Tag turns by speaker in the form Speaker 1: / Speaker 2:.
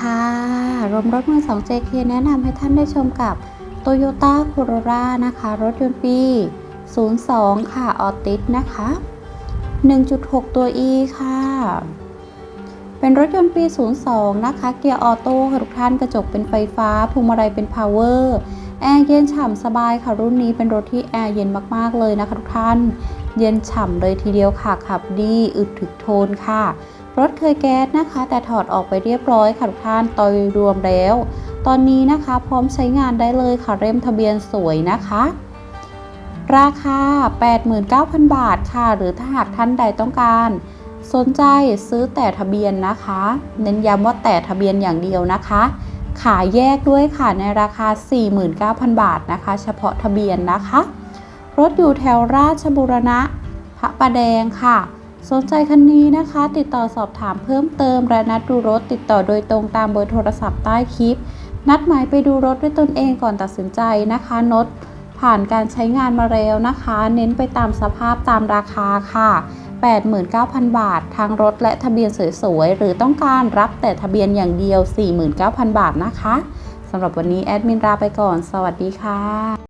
Speaker 1: ค่ะ รวมรถมือ 2 JK แนะนำให้ท่านได้ชมกับ Toyota Corolla นะคะ รถยนต์ปี 02 ค่ะ ออติสนะคะ 1.6 ตัว E ค่ะ เป็นรถยนต์ปี 02 นะคะ เกียร์ออโต้ค่ะทุกท่านกระจกเป็นไฟฟ้าพวงมาลัยเป็นพาวเวอร์แอร์เย็นฉ่ำสบายค่ะรุ่นนี้เป็นรถที่แอร์เย็นมากๆเลยนะคะทุกท่าน เย็นฉ่ำเลยทีเดียวค่ะขับดีอึดถึกโทนค่ะ รถเคยแก๊สนะคะ แต่ถอดออกไปเรียบร้อยค่ะทุกท่านโดยรวมแล้ว ตอนนี้นะคะพร้อมใช้งานได้เลยค่ะเล่มทะเบียนสวยนะคะราคา 89,000 บาทค่ะ หรือถ้าหากท่านใดต้องการ สนใจซื้อแต่ทะเบียนนะคะ เน้นย้ำว่าแต่ทะเบียนอย่างเดียวนะคะ ขายแยกด้วยค่ะในราคา 49,000 บาทนะคะ เฉพาะทะเบียนนะคะ รถอยู่แถวราชบุรณะ พระประแดงค่ะ สนใจคันนี้นะคะ ติดต่อสอบถามเพิ่มเติมและนัดดูรถติดต่อโดยตรงตามเบอร์โทรศัพท์ใต้คลิป นัดหมายไปดูรถด้วยตนเองก่อนตัดสินใจนะคะนดผ่านการใช้งานมาแล้วนะคะ เน้นไปตามสภาพตามราคาค่ะ 89,000 บาททั้งรถและทะเบียนสวยๆ หรือต้องการรับแต่ทะเบียนอย่างเดียว 49,000 บาทนะคะสำหรับวันนี้แอดมินลาไปก่อน สวัสดีค่ะ